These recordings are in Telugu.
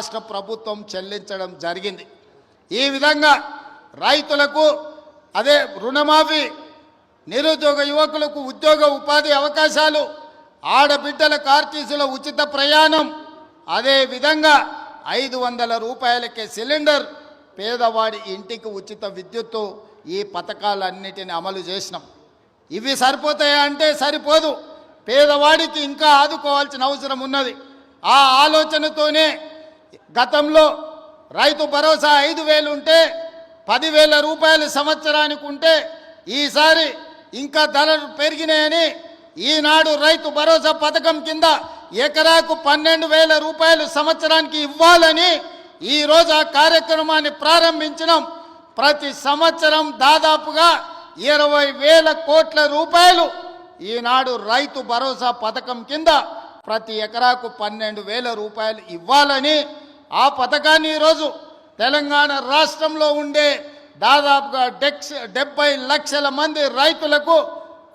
రాష్ట్ర ప్రభుత్వం చెల్లించడం జరిగింది. ఈ విధంగా రైతులకు అదే రుణమాఫీ నిరుద్యోగ యువకులకు ఉద్యోగ ఉపాధి అవకాశాలు ఆడబిడ్డల కార్తీసుల ఉచిత ప్రయాణం అదే విధంగా ఐదు వందల రూపాయలకే సిలిండర్ పేదవాడి ఇంటికి ఉచిత విద్యుత్తు ఈ పథకాలన్నిటిని అమలు చేసినాం. ఇవి సరిపోతాయా అంటే సరిపోదు. పేదవాడికి ఇంకా ఆదుకోవాల్సిన అవసరం ఉన్నది. ఆ ఆలోచనతోనే గతంలో రైతు భరోసా ఐదు వేలు ఉంటే పదివేల రూపాయలు సంవత్సరానికి ఉంటే ఈసారి ఇంకా ధరలు పెరిగినాయని ఈనాడు రైతు భరోసా పథకం కింద ఎకరాకు పన్నెండు వేల రూపాయలు సంవత్సరానికి ఇవ్వాలని ఈరోజు ఆ కార్యక్రమాన్ని ప్రారంభించడం ప్రతి సంవత్సరం దాదాపుగా ఇరవై వేల కోట్ల రూపాయలు ఈనాడు రైతు భరోసా పథకం కింద ప్రతి ఎకరాకు పన్నెండు వేల రూపాయలు ఇవ్వాలని ఆ పథకాన్ని ఈరోజు తెలంగాణ రాష్ట్రంలో ఉండే దాదాపుగా డెక్స్ డెబ్బై లక్షల మంది రైతులకు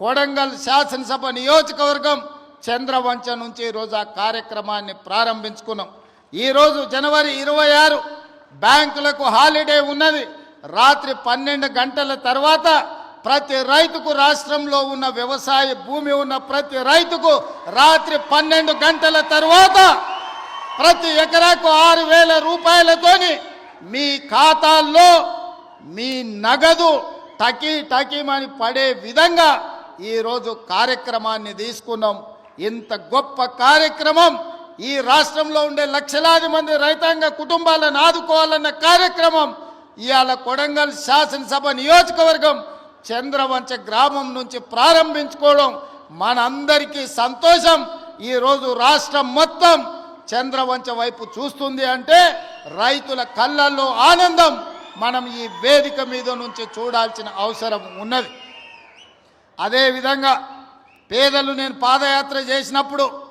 కొడంగల్ శాసనసభ నియోజకవర్గం చంద్రవంచ నుంచి ఈరోజు ఆ కార్యక్రమాన్ని ప్రారంభించుకున్నాం. ఈరోజు జనవరి ఇరవై ఆరు బ్యాంకులకు హాలిడే ఉన్నది. రాత్రి పన్నెండు గంటల తర్వాత ప్రతి రైతుకు రాష్ట్రంలో ఉన్న వ్యవసాయ భూమి ఉన్న ప్రతి రైతుకు రాత్రి పన్నెండు గంటల తర్వాత ప్రతి ఎకరాకు ఆరు వేల రూపాయలతోని మీ ఖాతాల్లో మీ నగదు టకీ టకీమని పడే విధంగా ఈరోజు కార్యక్రమాన్ని తీసుకున్నాం. ఇంత గొప్ప కార్యక్రమం ఈ రాష్ట్రంలో ఉండే లక్షలాది మంది రైతాంగ కుటుంబాలను ఆదుకోవాలన్న కార్యక్రమం ఇవాళ కొడంగల్ శాసనసభ నియోజకవర్గం చంద్రవంచ గ్రామం నుంచి ప్రారంభించుకోవడం మనందరికీ సంతోషం. ఈరోజు రాష్ట్రం మొత్తం చంద్రవంచ వైపు చూస్తుంది అంటే రైతుల కళ్ళల్లో ఆనందం. మనం ఈ వేదిక మీద నుంచి చూడాల్సిన అవసరం ఉన్నది. అదేవిధంగా పేదలు నేను పాదయాత్ర చేసినప్పుడు